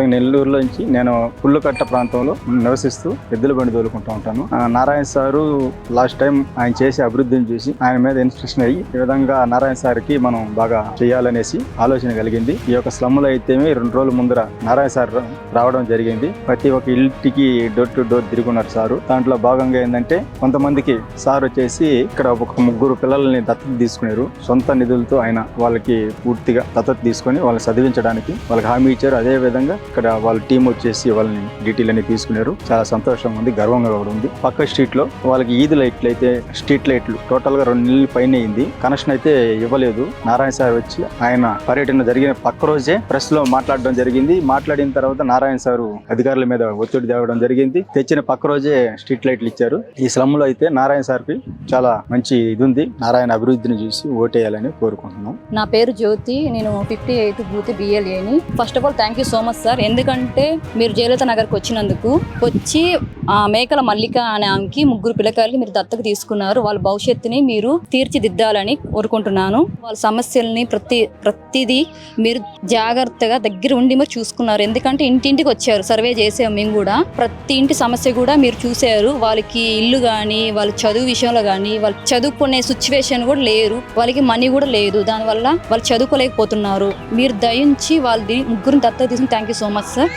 నెల్లూరులో నుంచి నేను పుల్లుకట్ట ప్రాంతంలో నివసిస్తూ ఎద్దుల బండి తోలుకుంటూ ఉంటాను. ఆ, నారాయణ సారు లాస్ట్ టైం ఆయన చేసే అభివృద్ధిని చూసి ఆయన మీద ఇన్స్పిరేషన్ అయ్యి ఈ విధంగా నారాయణ సార్కి మనం బాగా చేయాలనేసి ఆలోచన కలిగింది. ఈ యొక్క స్లమ్లో అయితే రెండు రోజుల ముందర నారాయణ సార్ రావడం జరిగింది. ప్రతి ఒక్క ఇంటికి డోర్ టు డోర్ తిరుగున్నారు సారు. దాంట్లో భాగంగా ఏంటంటే కొంతమందికి సార్ వచ్చేసి ఇక్కడ ఒక ముగ్గురు పిల్లల్ని దత్తత తీసుకున్నారు సొంత నిధులతో ఆయన వాళ్ళకి పూర్తిగా దత్తత తీసుకొని వాళ్ళని చదివించడానికి వాళ్ళకి హామీ ఇచ్చారు. అదే విధంగా ఇక్కడ వాళ్ళ టీం వచ్చేసి వాళ్ళని డీటెయిల్ అని తీసుకున్నారు. చాలా సంతోషంగా ఉంది గర్వంగా కూడా ఉంది. పక్క స్ట్రీట్లో వాళ్ళకి ఈద్ లైట్లు అయితే స్ట్రీట్ లైట్లు టోటల్గా రెండు నెలల పైన అయింది. కనెక్షన్ అయితే ఇవ్వలేదు. నారాయణ సార్ వచ్చి ఆయన పర్యటన జరిగిన పక్క రోజే ప్రెస్లో మాట్లాడడం జరిగింది. మాట్లాడిన తర్వాత నారాయణ సారు అధికారుల మీద ఒత్తిడి తేవడం జరిగింది. తెచ్చిన పక్క రోజే స్ట్రీట్ లైట్లు ఇచ్చారు. ఈ స్లమ్లో అయితే నారాయణ సార్కి చాలా మంచి ఇది ఉంది. నారాయణ అభివృద్ధిని చూసి ఓటేయాలని కోరుకుంటున్నాం. నా పేరు జ్యోతి. నేను fifty eighth booth బిఎల్ఏని first of all thank you so much sir ఎందుకంటే మీరు జయలలిత నగర్కి వచ్చినందుకు వచ్చి ఆ మేకల మల్లిక అనే ఆమెకి ముగ్గురు పిల్లకాయలకి మీరు దత్తకు తీసుకున్నారు. వాళ్ళ భవిష్యత్తుని మీరు తీర్చిదిద్దాలని కోరుకుంటున్నాను. వాళ్ళ సమస్యల్ని ప్రతి ప్రతిదీ మీరు జాగ్రత్తగా దగ్గర ఉండి మరి చూసుకున్నారు. ఎందుకంటే ఇంటింటికి వచ్చారు. సర్వే చేసాము మేము కూడా. ప్రతి ఇంటి సమస్య కూడా మీరు చూసారు వాళ్ళకి ఇల్లు కానీ వాళ్ళ చదువు విషయంలో కానీ వాళ్ళు చదువుకునే సిచ్యువేషన్ కూడా లేరు. వాళ్ళకి మనీ కూడా లేదు. దానివల్ల వాళ్ళు చదువుకోలేకపోతున్నారు. మీరు దయించి వాళ్ళది ముగ్గురిని దత్తత తీసుకుని thank you so much, sir.